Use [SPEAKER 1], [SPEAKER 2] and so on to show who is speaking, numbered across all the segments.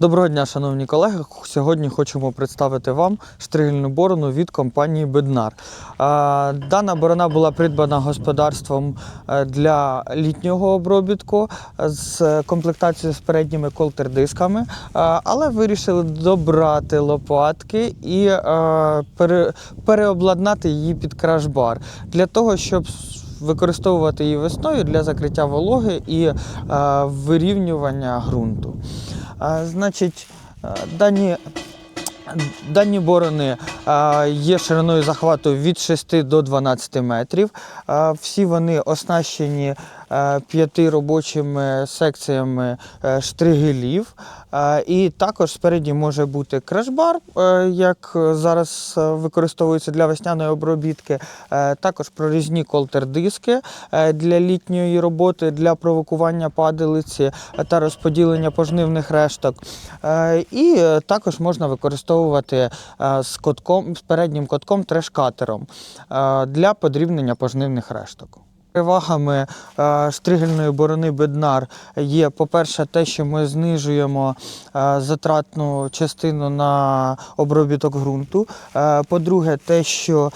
[SPEAKER 1] Доброго дня, шановні колеги. Сьогодні хочемо представити вам штригельну борону від компанії Беднар. Дана борона була придбана господарством е, для літнього обробітку з комплектацією з передніми колтер-дисками, але вирішили добрати лопатки і е, переобладнати її під краш-бар для того, щоб використовувати її весною для закриття вологи і е, вирівнювання ґрунту. Значить, е, дані, дані борони є шириною захвату від 6 до 12 метрів. Всі вони оснащені п'яти робочими секціями е, штригелів. І також спереді може бути крашбар, е, як зараз е, використовується для весняної обробітки. Також прорізні колтер-диски для літньої роботи, для провокування падалиці та розподілення пожнивних решток. І також можна використовувати е, з котком, з переднім котком треш-катером е, для подрібнення пожнивних решток. Перевагами е, штригельної борони Беднар є, по-перше, те, що ми знижуємо затратну частину на обробіток ґрунту. По-друге, те, що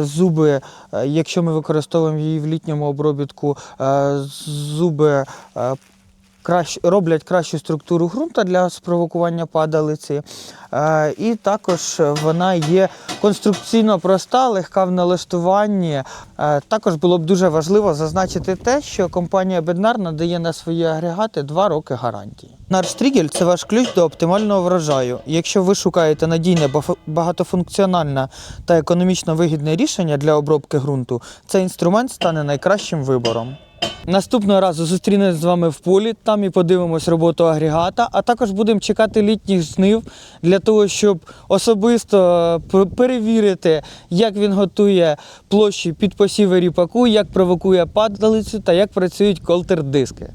[SPEAKER 1] зуби, якщо ми використовуємо її в літньому обробітку, зуби кращ, роблять кращу структуру ґрунту для спровокування падалиці. Е, І також вона є конструкційно проста, легка в налаштуванні. Е, Також було б дуже важливо зазначити те, що компанія Беднар надає на свої агрегати 2 роки гарантії. Нарштрігель це ваш ключ до оптимального врожаю. Якщо ви шукаєте надійне, багатофункціональне та економічно вигідне рішення для обробки ґрунту, цей інструмент стане найкращим вибором. Наступного разу зустрінемось з вами в полі, там і подивимось роботу агрегата, а також будемо чекати літніх жнив для того, щоб особисто е, перевірити, як він готує площі під посіви ріпаку, як провокує падалицю та як працюють колтер-диски.